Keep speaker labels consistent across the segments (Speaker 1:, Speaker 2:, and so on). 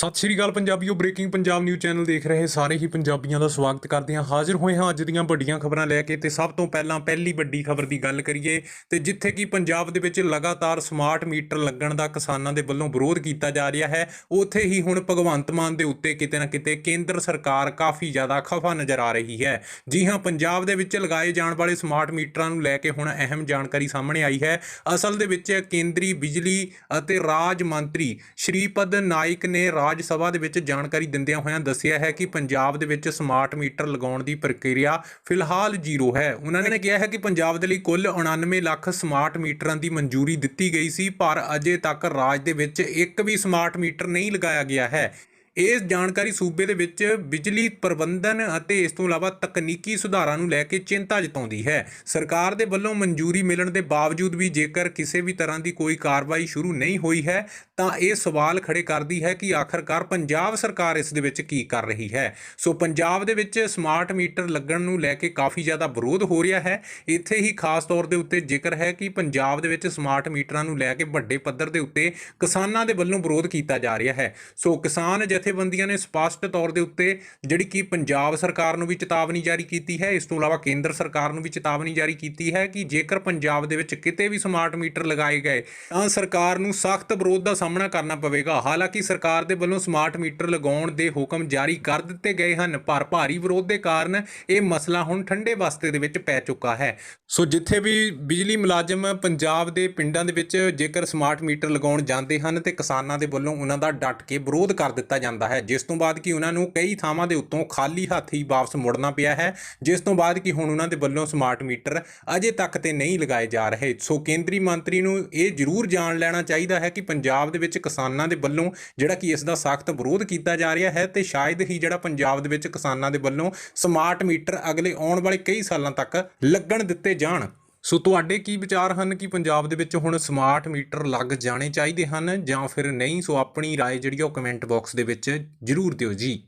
Speaker 1: ਸਤਿ ਸ਼੍ਰੀ ਅਕਾਲ ਪੰਜਾਬੀਓ ਬ੍ਰੇਕਿੰਗ ਪੰਜਾਬ ਨਿਊਜ਼ ਚੈਨਲ ਦੇਖ ਰਹੇ ਸਾਰੇ ਹੀ ਪੰਜਾਬੀਆਂ ਦਾ ਸਵਾਗਤ ਕਰਦੇ ਹਾਂ। ਹਾਜ਼ਰ ਹੋਏ ਹਾਂ ਅੱਜ ਦੀਆਂ ਵੱਡੀਆਂ ਖਬਰਾਂ ਲੈ ਕੇ ਤੇ ਸਭ ਤੋਂ ਪਹਿਲਾਂ ਪਹਿਲੀ ਵੱਡੀ ਖਬਰ ਦੀ ਗੱਲ ਕਰੀਏ ਤੇ ਜਿੱਥੇ ਕਿ ਪੰਜਾਬ ਦੇ ਵਿੱਚ ਲਗਾਤਾਰ ਸਮਾਰਟ ਮੀਟਰ ਲੱਗਣ ਦਾ ਕਿਸਾਨਾਂ ਦੇ ਵੱਲੋਂ ਵਿਰੋਧ ਕੀਤਾ ਜਾ ਰਿਹਾ ਹੈ, ਉੱਥੇ ਹੀ ਹੁਣ ਭਗਵੰਤ ਮਾਨ ਦੇ ਉੱਤੇ ਕਿਤੇ ਨਾ ਕਿਤੇ ਕੇਂਦਰ ਸਰਕਾਰ ਕਾਫੀ ਜ਼ਿਆਦਾ ਖਫਾ ਨਜ਼ਰ ਆ ਰਹੀ ਹੈ। ਜੀ ਹਾਂ, ਪੰਜਾਬ ਦੇ ਵਿੱਚ ਲਗਾਏ ਜਾਣ ਵਾਲੇ ਸਮਾਰਟ ਮੀਟਰਾਂ ਨੂੰ ਲੈ ਕੇ ਹੁਣ ਅਹਿਮ ਜਾਣਕਾਰੀ ਸਾਹਮਣੇ ਆਈ ਹੈ। ਅਸਲ ਦੇ ਵਿੱਚ ਕੇਂਦਰੀ ਬਿਜਲੀ ਅਤੇ ਰਾਜ ਮੰਤਰੀ ਸ਼੍ਰੀਪਦ ਨਾਇਕ ਨੇ ਰਾਜ ਰਾਜ ਸਭਾ ਦੇ ਵਿੱਚ ਜਾਣਕਾਰੀ ਦਿੰਦਿਆਂ ਹੋਇਆਂ ਦੱਸਿਆ ਹੈ ਕਿ ਪੰਜਾਬ ਦੇ ਵਿੱਚ ਸਮਾਰਟ ਮੀਟਰ ਲਗਾਉਣ ਦੀ ਪ੍ਰਕਿਰਿਆ ਫਿਲਹਾਲ ਜ਼ੀਰੋ ਹੈ। ਉਹਨਾਂ ਨੇ ਕਿਹਾ ਹੈ ਕਿ ਪੰਜਾਬ ਦੇ ਲਈ ਕੁੱਲ 99 ਲੱਖ ਸਮਾਰਟ ਮੀਟਰਾਂ ਦੀ ਮਨਜ਼ੂਰੀ ਦਿੱਤੀ ਗਈ ਸੀ, ਪਰ ਅਜੇ ਤੱਕ ਰਾਜ ਦੇ ਵਿੱਚ ਇੱਕ ਵੀ ਸਮਾਰਟ ਮੀਟਰ ਨਹੀਂ ਲਗਾਇਆ ਗਿਆ ਹੈ। ਇਹ ਜਾਣਕਾਰੀ ਸੂਬੇ ਦੇ ਵਿੱਚ ਬਿਜਲੀ ਪ੍ਰਬੰਧਨ ਅਤੇ ਇਸ ਤੋਂ ਇਲਾਵਾ ਤਕਨੀਕੀ ਸੁਧਾਰਾਂ ਨੂੰ ਲੈ ਕੇ ਚਿੰਤਾ ਜਤਾਉਂਦੀ ਹੈ। ਸਰਕਾਰ ਦੇ ਵੱਲੋਂ ਮਨਜ਼ੂਰੀ ਮਿਲਣ ਦੇ ਬਾਵਜੂਦ ਵੀ ਜੇਕਰ ਕਿਸੇ ਵੀ ਤਰ੍ਹਾਂ ਦੀ ਕੋਈ ਕਾਰਵਾਈ ਸ਼ੁਰੂ ਨਹੀਂ ਹੋਈ ਹੈ, ਤਾਂ ਇਹ ਸਵਾਲ ਖੜੇ ਕਰਦੀ ਹੈ ਕਿ ਆਖਰਕਾਰ ਪੰਜਾਬ ਸਰਕਾਰ ਇਸ ਦੇ ਵਿੱਚ ਕੀ ਕਰ ਰਹੀ ਹੈ। ਸੋ ਪੰਜਾਬ ਦੇ ਵਿੱਚ ਸਮਾਰਟ ਮੀਟਰ ਲੱਗਣ ਨੂੰ ਲੈ ਕੇ ਕਾਫੀ ਜ਼ਿਆਦਾ ਵਿਰੋਧ ਹੋ ਰਿਹਾ ਹੈ। ਇੱਥੇ ਹੀ ਖਾਸ ਤੌਰ ਦੇ ਉੱਤੇ ਜ਼ਿਕਰ ਹੈ ਕਿ ਪੰਜਾਬ ਦੇ ਵਿੱਚ ਸਮਾਰਟ ਮੀਟਰਾਂ ਨੂੰ ਲੈ ਕੇ ਵੱਡੇ ਪੱਧਰ ਦੇ ਉੱਤੇ ਕਿਸਾਨਾਂ ਦੇ ਵੱਲੋਂ ਵਿਰੋਧ ਕੀਤਾ ਜਾ ਰਿਹਾ ਹੈ। ਸੋ ਕਿਸਾਨ ਜਥੇ ਜਥੇਬੰਦੀਆਂ ਨੇ ਸਪਸ਼ਟ ਤੌਰ ਦੇ ਉੱਤੇ ਜਿਹੜੀ ਕਿ ਪੰਜਾਬ ਸਰਕਾਰ ਨੂੰ ਵੀ ਚੇਤਾਵਨੀ ਜਾਰੀ ਕੀਤੀ ਹੈ, ਇਸ ਤੋਂ ਇਲਾਵਾ ਕੇਂਦਰ ਸਰਕਾਰ ਨੂੰ ਵੀ ਚੇਤਾਵਨੀ ਜਾਰੀ ਕੀਤੀ ਹੈ ਕਿ ਜੇਕਰ ਪੰਜਾਬ ਦੇ ਵਿੱਚ ਕਿਤੇ ਵੀ ਸਮਾਰਟ ਮੀਟਰ ਲਗਾਏ ਗਏ, ਤਾਂ ਸਰਕਾਰ ਨੂੰ ਸਖਤ ਵਿਰੋਧ ਦਾ ਸਾਹਮਣਾ ਕਰਨਾ ਪਵੇਗਾ। ਹਾਲਾਂਕਿ ਸਰਕਾਰ ਦੇ ਵੱਲੋਂ ਸਮਾਰਟ ਮੀਟਰ ਲਗਾਉਣ ਦੇ ਹੁਕਮ ਜਾਰੀ ਕਰ ਦਿੱਤੇ ਗਏ ਹਨ, ਪਰ ਭਾਰੀ ਵਿਰੋਧ ਦੇ ਕਾਰਨ ਇਹ ਮਸਲਾ ਹੁਣ ਠੰਡੇ ਬਸਤੇ ਦੇ ਵਿੱਚ ਪੈ ਚੁੱਕਾ ਹੈ। ਸੋ ਜਿੱਥੇ ਵੀ ਬਿਜਲੀ ਮੁਲਾਜ਼ਮ ਪੰਜਾਬ ਦੇ ਪਿੰਡਾਂ ਦੇ ਵਿੱਚ ਜੇਕਰ ਸਮਾਰਟ ਮੀਟਰ ਲਗਾਉਣ ਜਾਂਦੇ ਹਨ, ਤੇ ਕਿਸਾਨਾਂ ਦੇ ਵੱਲੋਂ ਉਹਨਾਂ ਦਾ ਡਟ ਕੇ ਵਿਰੋਧ ਕਰ ਦਿੱਤਾ ਜਾਂਦਾ ਜਾਂਦਾ ਹੈ। ਜਿਸ ਤੋਂ ਬਾਅਦ ਕਿ ਉਹਨਾਂ ਨੂੰ ਕਈ ਥਾਵਾਂ ਦੇ ਉੱਤੋਂ ਖਾਲੀ ਹੱਥ ਹੀ ਵਾਪਸ ਮੁੜਨਾ ਪਿਆ ਹੈ। ਜਿਸ ਤੋਂ ਬਾਅਦ ਕਿ ਹੁਣ ਉਹਨਾਂ ਦੇ ਵੱਲੋਂ ਸਮਾਰਟ ਮੀਟਰ ਅਜੇ ਤੱਕ ਤੇ ਨਹੀਂ ਲਗਾਏ ਜਾ ਰਹੇ। ਸੋ ਕੇਂਦਰੀ ਮੰਤਰੀ ਨੂੰ ਇਹ ਜ਼ਰੂਰ ਜਾਣ ਲੈਣਾ ਚਾਹੀਦਾ ਹੈ ਕਿ ਪੰਜਾਬ ਦੇ ਵਿੱਚ ਕਿਸਾਨਾਂ ਦੇ ਵੱਲੋਂ ਜਿਹੜਾ ਕਿ ਇਸ ਦਾ ਸਖਤ ਵਿਰੋਧ ਕੀਤਾ ਜਾ ਰਿਹਾ ਹੈ ਤੇ ਸ਼ਾਇਦ ਹੀ ਜਿਹੜਾ ਪੰਜਾਬ ਦੇ ਵਿੱਚ ਕਿਸਾਨਾਂ ਦੇ ਵੱਲੋਂ ਸਮਾਰਟ ਮੀਟਰ ਅਗਲੇ ਆਉਣ ਵਾਲੇ ਕਈ ਸਾਲਾਂ ਤੱਕ ਲੱਗਣ ਦਿੱਤੇ ਜਾਣ। ਸੋ ਤੁਹਾਡੇ ਕੀ ਵਿਚਾਰ ਹਨ ਕਿ ਪੰਜਾਬ ਦੇ ਵਿੱਚ ਹੁਣ ਸਮਾਰਟ ਮੀਟਰ ਲੱਗ ਜਾਣੇ ਚਾਹੀਦੇ ਹਨ ਜਾਂ ਫਿਰ ਨਹੀਂ ਸੋ ਆਪਣੀ رائے ਜਿਹੜੀ ਆ ਉਹ ਕਮੈਂਟ ਬਾਕਸ ਦੇ ਵਿੱਚ ਜਰੂਰ ਦਿਓ ਜੀ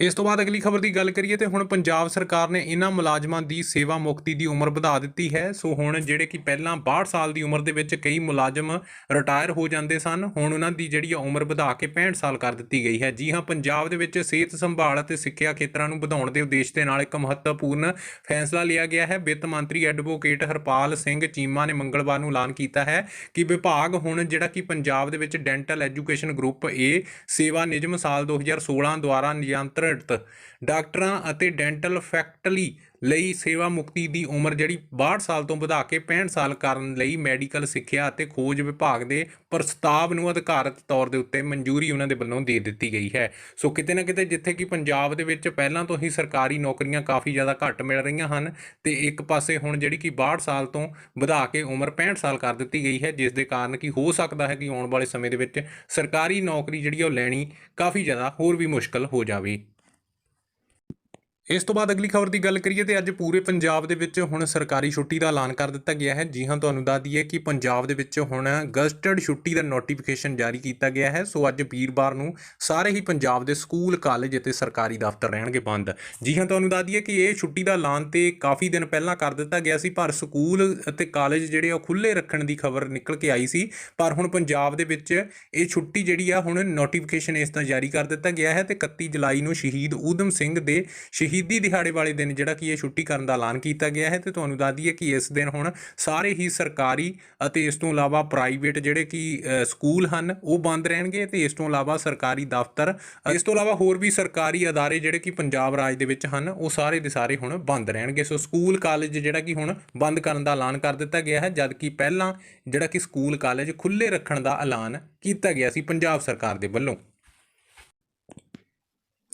Speaker 1: ਇਸ ਤੋਂ ਬਾਅਦ ਅਗਲੀ ਖਬਰ ਦੀ ਗੱਲ ਕਰੀਏ ਤੇ ਹੁਣ ਪੰਜਾਬ ਸਰਕਾਰ ਨੇ ਇਹਨਾਂ ਮੁਲਾਜ਼ਮਾਂ ਦੀ ਸੇਵਾ ਮੁਕਤੀ ਦੀ ਉਮਰ ਵਧਾ ਦਿੱਤੀ ਹੈ। ਸੋ ਹੁਣ ਜਿਹੜੇ ਕਿ ਪਹਿਲਾਂ 62 ਸਾਲ ਦੀ ਉਮਰ ਦੇ ਵਿੱਚ ਕਈ ਮੁਲਾਜ਼ਮ ਰਿਟਾਇਰ ਹੋ ਜਾਂਦੇ ਸਨ, ਹੁਣ ਉਹਨਾਂ ਦੀ ਜਿਹੜੀ ਆ ਉਮਰ ਵਧਾ ਕੇ 65 ਸਾਲ ਕਰ ਦਿੱਤੀ ਗਈ ਹੈ। ਜੀ ਹਾਂ, ਪੰਜਾਬ ਦੇ ਵਿੱਚ ਸਿਹਤ ਸੰਭਾਲ ਅਤੇ ਸਿੱਖਿਆ ਖੇਤਰਾਂ ਨੂੰ ਵਧਾਉਣ ਦੇ ਉਦੇਸ਼ ਦੇ ਨਾਲ ਇੱਕ ਮਹੱਤਵਪੂਰਨ ਫੈਸਲਾ ਲਿਆ ਗਿਆ ਹੈ। ਵਿੱਤ ਮੰਤਰੀ ਐਡਵੋਕੇਟ ਹਰਪਾਲ ਸਿੰਘ ਚੀਮਾ ਨੇ ਮੰਗਲਵਾਰ ਨੂੰ ਐਲਾਨ ਕੀਤਾ ਹੈ ਕਿ ਵਿਭਾਗ ਹੁਣ ਜਿਹੜਾ ਕਿ ਪੰਜਾਬ ਦੇ ਵਿੱਚ ਡੈਂਟਲ ਐਜੂਕੇਸ਼ਨ ਗਰੁੱਪ ਏ ਸੇਵਾ ਨਿਯਮ ਸਾਲ 2016 ਦੁਆਰਾ ਨਿਯੰਤਰਿਤ ਡਾਕਟਰਾਂ ਅਤੇ ਡੈਂਟਲ ਫੈਕਟਲੀ ਲਈ ਸੇਵਾ ਮੁਕਤੀ ਦੀ ਉਮਰ ਜਿਹੜੀ 62 ਸਾਲ ਤੋਂ ਵਧਾ ਕੇ 65 ਸਾਲ ਕਰਨ ਲਈ ਮੈਡੀਕਲ ਸਿੱਖਿਆ ਅਤੇ ਖੋਜ ਵਿਭਾਗ ਦੇ ਪ੍ਰਸਤਾਵ ਨੂੰ ਅਧਿਕਾਰਤ ਤੌਰ ਦੇ ਉੱਤੇ ਮਨਜ਼ੂਰੀ ਉਹਨਾਂ ਦੇ ਵੱਲੋਂ ਦੇ ਦਿੱਤੀ ਗਈ ਹੈ। ਸੋ ਕਿਤੇ ਨਾ ਕਿਤੇ ਜਿੱਥੇ ਕਿ ਪੰਜਾਬ ਦੇ ਵਿੱਚ ਪਹਿਲਾਂ ਤੋਂ ਹੀ ਸਰਕਾਰੀ ਨੌਕਰੀਆਂ ਕਾਫੀ ਜ਼ਿਆਦਾ ਘੱਟ ਮਿਲ ਰਹੀਆਂ ਹਨ ਤੇ ਇੱਕ ਪਾਸੇ ਹੁਣ ਜਿਹੜੀ ਕਿ 62 ਸਾਲ ਤੋਂ ਵਧਾ ਕੇ ਉਮਰ 65 ਸਾਲ ਕਰ ਦਿੱਤੀ ਗਈ ਹੈ, ਜਿਸ ਦੇ ਕਾਰਨ ਕਿ ਹੋ ਸਕਦਾ ਹੈ ਕਿ ਆਉਣ ਵਾਲੇ ਸਮੇਂ ਦੇ ਵਿੱਚ ਸਰਕਾਰੀ ਨੌਕਰੀ ਜਿਹੜੀ ਉਹ ਲੈਣੀ ਕਾਫੀ ਜ਼ਿਆਦਾ ਹੋਰ ਵੀ ਮੁਸ਼ਕਲ ਹੋ ਜਾਵੇ। ਇਸ ਤੋਂ ਬਾਅਦ ਅਗਲੀ ਖਬਰ ਦੀ ਗੱਲ ਕਰੀਏ ਤੇ ਅੱਜ ਪੂਰੇ ਪੰਜਾਬ ਦੇ ਵਿੱਚ ਹੁਣ ਸਰਕਾਰੀ ਛੁੱਟੀ ਦਾ ਐਲਾਨ ਕਰ ਦਿੱਤਾ ਗਿਆ ਹੈ। ਜੀ ਹਾਂ, ਤੁਹਾਨੂੰ ਦੱਸ ਦਈਏ ਕਿ ਪੰਜਾਬ ਦੇ ਵਿੱਚ ਹੁਣ ਗਜ਼ਟਡ ਛੁੱਟੀ ਦਾ ਨੋਟੀਫਿਕੇਸ਼ਨ ਜਾਰੀ ਕੀਤਾ ਗਿਆ ਹੈ। ਸੋ ਅੱਜ ਵੀਰਵਾਰ ਨੂੰ ਸਾਰੇ ਹੀ ਪੰਜਾਬ ਦੇ ਸਕੂਲ, ਕਾਲਜ ਅਤੇ ਸਰਕਾਰੀ ਦਫ਼ਤਰ ਰਹਿਣਗੇ ਬੰਦ। ਜੀ ਹਾਂ, ਤੁਹਾਨੂੰ ਦੱਸ ਦਈਏ ਕਿ ਇਹ ਛੁੱਟੀ ਦਾ ਐਲਾਨ ਤੇ ਕਾਫੀ ਦਿਨ ਪਹਿਲਾਂ ਕਰ ਦਿੱਤਾ ਗਿਆ ਸੀ, ਪਰ ਸਕੂਲ ਅਤੇ ਕਾਲਜ ਜਿਹੜੇ ਆ ਖੁੱਲੇ ਰੱਖਣ ਦੀ ਖਬਰ ਨਿਕਲ ਕੇ ਆਈ ਸੀ। ਪਰ ਹੁਣ ਪੰਜਾਬ ਦੇ ਵਿੱਚ ਇਹ ਛੁੱਟੀ ਜਿਹੜੀ ਆ, ਹੁਣ ਨੋਟੀਫਿਕੇਸ਼ਨ ਇਸ ਦਾ ਜਾਰੀ ਕਰ ਦਿੱਤਾ ਗਿਆ ਹੈ ਤੇ 31 ਜੁਲਾਈ ਨੂੰ ਸ਼ਹੀਦ ਊਧਮ ਸਿੰਘ ਦੇ ਸ਼ਹੀਦ ਦਿਹਾੜੇ ਵਾਲੇ ਦਿਨ ਜਿਹੜਾ ਕਿ ਇਹ ਛੁੱਟੀ ਕਰਨ ਦਾ ਐਲਾਨ ਕੀਤਾ ਗਿਆ ਹੈ ਤੇ ਤੁਹਾਨੂੰ ਦੱਸ ਦਈਏ ਕਿ ਇਸ ਦਿਨ ਹੁਣ ਸਾਰੇ ਹੀ ਸਰਕਾਰੀ ਅਤੇ ਇਸ ਤੋਂ ਇਲਾਵਾ ਪ੍ਰਾਈਵੇਟ ਜਿਹੜੇ ਕਿ ਸਕੂਲ ਹਨ, ਉਹ ਬੰਦ ਰਹਿਣਗੇ ਤੇ ਇਸ ਤੋਂ ਇਲਾਵਾ ਸਰਕਾਰੀ ਦਫ਼ਤਰ ਇਸ ਤੋਂ ਇਲਾਵਾ ਹੋਰ ਵੀ ਸਰਕਾਰੀ ਅਦਾਰੇ ਜਿਹੜੇ ਕਿ ਪੰਜਾਬ ਰਾਜ ਦੇ ਵਿੱਚ ਹਨ, ਉਹ ਸਾਰੇ ਦੇ ਸਾਰੇ ਹੁਣ ਬੰਦ ਰਹਿਣਗੇ। ਸੋ ਸਕੂਲ ਕਾਲਜ ਜਿਹੜਾ ਕਿ ਹੁਣ ਬੰਦ ਕਰਨ ਦਾ ਐਲਾਨ ਕਰ ਦਿੱਤਾ ਗਿਆ ਹੈ, ਜਦ ਕਿ ਪਹਿਲਾਂ ਜਿਹੜਾ ਕਿ ਸਕੂਲ ਕਾਲਜ ਖੁੱਲੇ ਰੱਖਣ ਦਾ ਐਲਾਨ ਕੀਤਾ ਗਿਆ ਸੀ ਪੰਜਾਬ ਸਰਕਾਰ ਦੇ ਵੱਲੋਂ।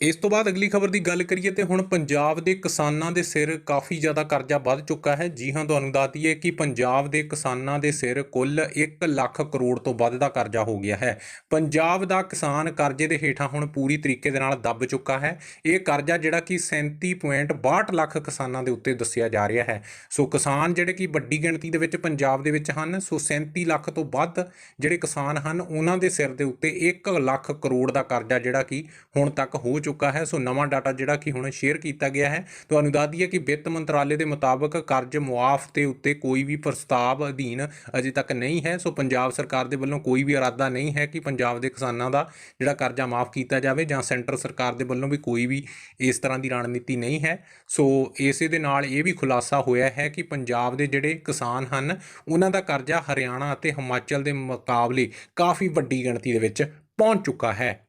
Speaker 1: ਇਸ ਤੋਂ ਬਾਅਦ ਅਗਲੀ ਖਬਰ ਦੀ ਗੱਲ ਕਰੀਏ ਤੇ ਹੁਣ ਪੰਜਾਬ ਦੇ ਕਿਸਾਨਾਂ ਦੇ ਸਿਰ ਕਾਫੀ ਜ਼ਿਆਦਾ ਕਰਜ਼ਾ ਵੱਧ ਚੁੱਕਾ ਹੈ। ਜੀ ਹਾਂ, ਤੁਹਾਨੂੰ ਦੱਸ ਦਈਏ ਕਿ ਪੰਜਾਬ ਦੇ ਕਿਸਾਨਾਂ ਦੇ ਸਿਰ ਕੁੱਲ 1 ਲੱਖ ਕਰੋੜ ਤੋਂ ਵੱਧ ਦਾ ਕਰਜ਼ਾ ਹੋ ਗਿਆ ਹੈ। ਪੰਜਾਬ ਦਾ ਕਿਸਾਨ ਕਰਜ਼ੇ ਦੇ ਹੇਠਾਂ ਹੁਣ ਪੂਰੀ ਤਰੀਕੇ ਦੇ ਨਾਲ ਦੱਬ ਚੁੱਕਾ ਹੈ। ਇਹ ਕਰਜ਼ਾ ਜਿਹੜਾ ਕਿ 37.62 ਲੱਖ ਕਿਸਾਨਾਂ ਦੇ ਉੱਤੇ ਦੱਸਿਆ ਜਾ ਰਿਹਾ ਹੈ। ਸੋ ਕਿਸਾਨ ਜਿਹੜੇ ਕਿ ਵੱਡੀ ਗਿਣਤੀ ਦੇ ਵਿੱਚ ਪੰਜਾਬ ਦੇ ਵਿੱਚ ਹਨ, ਸੋ 37 ਲੱਖ ਤੋਂ ਵੱਧ ਜਿਹੜੇ ਕਿਸਾਨ ਹਨ, ਉਹਨਾਂ ਦੇ ਸਿਰ ਦੇ ਉੱਤੇ 1 ਲੱਖ ਕਰੋੜ ਦਾ ਕਰਜ਼ਾ ਜਿਹੜਾ ਕਿ ਹੁਣ ਤੱਕ ਹੋ ਚੁੱਕਾ ਚੁੱਕਾ ਹੈ। ਸੋ ਨਵਾਂ ਡਾਟਾ ਜਿਹੜਾ ਕਿ ਹੁਣ ਸ਼ੇਅਰ ਕੀਤਾ ਗਿਆ ਹੈ। ਤੁਹਾਨੂੰ ਦੱਸ ਦਈਏ ਕਿ ਵਿੱਤ ਮੰਤਰਾਲੇ ਦੇ ਮੁਤਾਬਕ ਕਰਜ਼ ਮੁਆਫ ਦੇ ਉੱਤੇ ਕੋਈ ਵੀ ਪ੍ਰਸਤਾਵ ਅਧੀਨ ਅਜੇ ਤੱਕ ਨਹੀਂ ਹੈ। ਸੋ ਪੰਜਾਬ ਸਰਕਾਰ ਦੇ ਵੱਲੋਂ ਕੋਈ ਵੀ ਇਰਾਦਾ ਨਹੀਂ ਹੈ ਕਿ ਪੰਜਾਬ ਦੇ ਕਿਸਾਨਾਂ ਦਾ ਜਿਹੜਾ ਕਰਜ਼ਾ ਮਾਫ ਕੀਤਾ ਜਾਵੇ ਜਾਂ ਸੈਂਟਰ ਸਰਕਾਰ ਦੇ ਵੱਲੋਂ ਵੀ ਕੋਈ ਵੀ ਇਸ ਤਰ੍ਹਾਂ ਦੀ ਰਣਨੀਤੀ ਨਹੀਂ ਹੈ। ਸੋ ਇਸੇ ਦੇ ਨਾਲ ਇਹ ਵੀ ਖੁਲਾਸਾ ਹੋਇਆ ਹੈ ਕਿ ਪੰਜਾਬ ਦੇ ਜਿਹੜੇ ਕਿਸਾਨ ਹਨ, ਉਹਨਾਂ ਦਾ ਕਰਜ਼ਾ ਹਰਿਆਣਾ ਅਤੇ ਹਿਮਾਚਲ ਦੇ ਮੁਕਾਬਲੇ ਕਾਫੀ ਵੱਡੀ ਗਿਣਤੀ ਦੇ ਵਿੱਚ ਪਹੁੰਚ ਚੁੱਕਾ ਹੈ।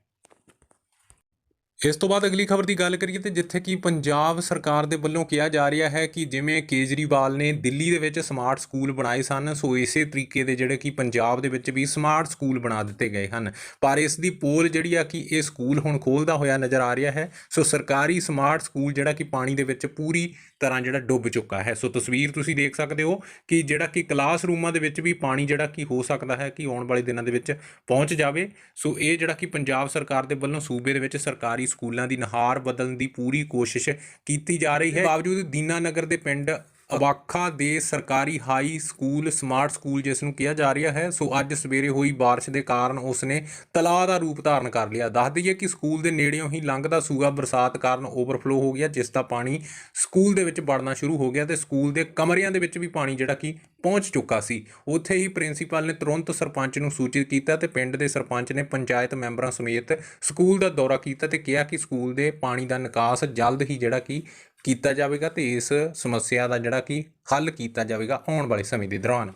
Speaker 1: ਇਸ ਤੋਂ ਬਾਅਦ ਅਗਲੀ ਖਬਰ ਦੀ ਗੱਲ ਕਰੀਏ ਤੇ ਜਿੱਥੇ ਕਿ ਪੰਜਾਬ ਸਰਕਾਰ ਦੇ ਵੱਲੋਂ ਕਿਹਾ ਜਾ ਰਿਹਾ ਹੈ ਕਿ ਜਿਵੇਂ ਕੇਜਰੀਵਾਲ ਨੇ ਦਿੱਲੀ ਦੇ ਵਿੱਚ ਸਮਾਰਟ ਸਕੂਲ ਬਣਾਏ ਸਨ, ਸੋ ਇਸੇ ਤਰੀਕੇ ਦੇ ਜਿਹੜੇ ਕਿ ਪੰਜਾਬ ਦੇ ਵਿੱਚ ਵੀ ਸਮਾਰਟ ਸਕੂਲ ਬਣਾ ਦਿੱਤੇ ਗਏ ਹਨ। ਪਰ ਇਸ ਦੀ ਪੋਲ ਜਿਹੜੀ ਆ ਕਿ ਇਹ ਸਕੂਲ ਹੁਣ ਖੋਲਦਾ ਹੋਇਆ ਨਜ਼ਰ ਆ ਰਿਹਾ ਹੈ, ਸੋ ਸਰਕਾਰੀ ਸਮਾਰਟ ਸਕੂਲ ਜਿਹੜਾ ਕਿ ਪਾਣੀ ਦੇ ਵਿੱਚ ਪੂਰੀ ਤਰ੍ਹਾਂ ਜਿਹੜਾ ਡੁੱਬ ਚੁੱਕਾ ਹੈ। ਸੋ ਤਸਵੀਰ ਤੁਸੀਂ ਦੇਖ ਸਕਦੇ ਹੋ ਕਿ ਜਿਹੜਾ ਕਿ ਕਲਾਸ ਰੂਮਾਂ ਦੇ ਵਿੱਚ ਵੀ ਪਾਣੀ ਜਿਹੜਾ ਕਿ ਹੋ ਸਕਦਾ ਹੈ ਕਿ ਆਉਣ ਵਾਲੇ ਦਿਨਾਂ ਦੇ ਵਿੱਚ ਪਹੁੰਚ ਜਾਵੇ। ਸੋ ਇਹ ਜਿਹੜਾ ਕਿ ਪੰਜਾਬ ਸਰਕਾਰ ਦੇ ਵੱਲੋਂ ਸੂਬੇ ਦੇ ਵਿੱਚ ਸਰਕਾਰੀ ਸਕੂਲਾਂ ਦੀ ਨਹਾਰ ਬਦਲਣ ਦੀ ਪੂਰੀ ਕੋਸ਼ਿਸ਼ ਕੀਤੀ ਜਾ ਰਹੀ ਹੈ। ਬਾਵਜੂਦ ਦੀਨਾਨਗਰ ਦੇ ਪਿੰਡ ਅਵਾਖਾ ਦੇ ਸਰਕਾਰੀ ਹਾਈ ਸਕੂਲ ਸਮਾਰਟ ਸਕੂਲ ਜਿਸ ਨੂੰ ਕਿਹਾ ਜਾ ਰਿਹਾ ਹੈ ਸੋ ਅੱਜ ਸਵੇਰੇ ਹੋਈ بارش ਦੇ ਕਾਰਨ ਉਸ ਨੇ ਤਲਾਅ ਦਾ ਰੂਪ ਧਾਰਨ ਕਰ ਲਿਆ ਦੱਸ ਦਈਏ ਕਿ ਸਕੂਲ ਦੇ ਨੇੜਿਓਂ ਹੀ ਲੰਘਦਾ ਸੂਆ ਬਰਸਾਤ ਕਾਰਨ ਓਵਰਫਲੋ ਹੋ ਗਿਆ ਜਿਸ ਦਾ ਪਾਣੀ ਸਕੂਲ ਦੇ ਵਿੱਚ ਵੜਨਾ ਸ਼ੁਰੂ ਹੋ ਗਿਆ ਤੇ ਸਕੂਲ ਦੇ ਕਮਰਿਆਂ ਦੇ ਵਿੱਚ ਵੀ ਪਾਣੀ ਜਿਹੜਾ ਕਿ ਪਹੁੰਚ ਚੁੱਕਾ ਸੀ ਉੱਥੇ ਹੀ ਪ੍ਰਿੰਸੀਪਲ ਨੇ ਤੁਰੰਤ ਸਰਪੰਚ ਨੂੰ ਸੂਚਿਤ ਕੀਤਾ ਤੇ ਪਿੰਡ ਦੇ ਸਰਪੰਚ ਨੇ ਪੰਚਾਇਤ ਮੈਂਬਰਾਂ ਸਮੇਤ ਸਕੂਲ ਦਾ ਦੌਰਾ ਕੀਤਾ ਤੇ ਕਿਹਾ ਕਿ ਸਕੂਲ ਦੇ ਪਾਣੀ ਦਾ ਨਿਕਾਸ ਜਲਦ ਹੀ ਜਿਹੜਾ ਕਿ ਕੀਤਾ ਜਾਵੇਗਾ ਤੇ ਇਸ ਸਮੱਸਿਆ ਦਾ ਜਿਹੜਾ ਕਿ ਹੱਲ ਕੀਤਾ ਜਾਵੇਗਾ ਆਉਣ ਵਾਲੇ ਸਮੇਂ ਦੇ ਦੌਰਾਨ।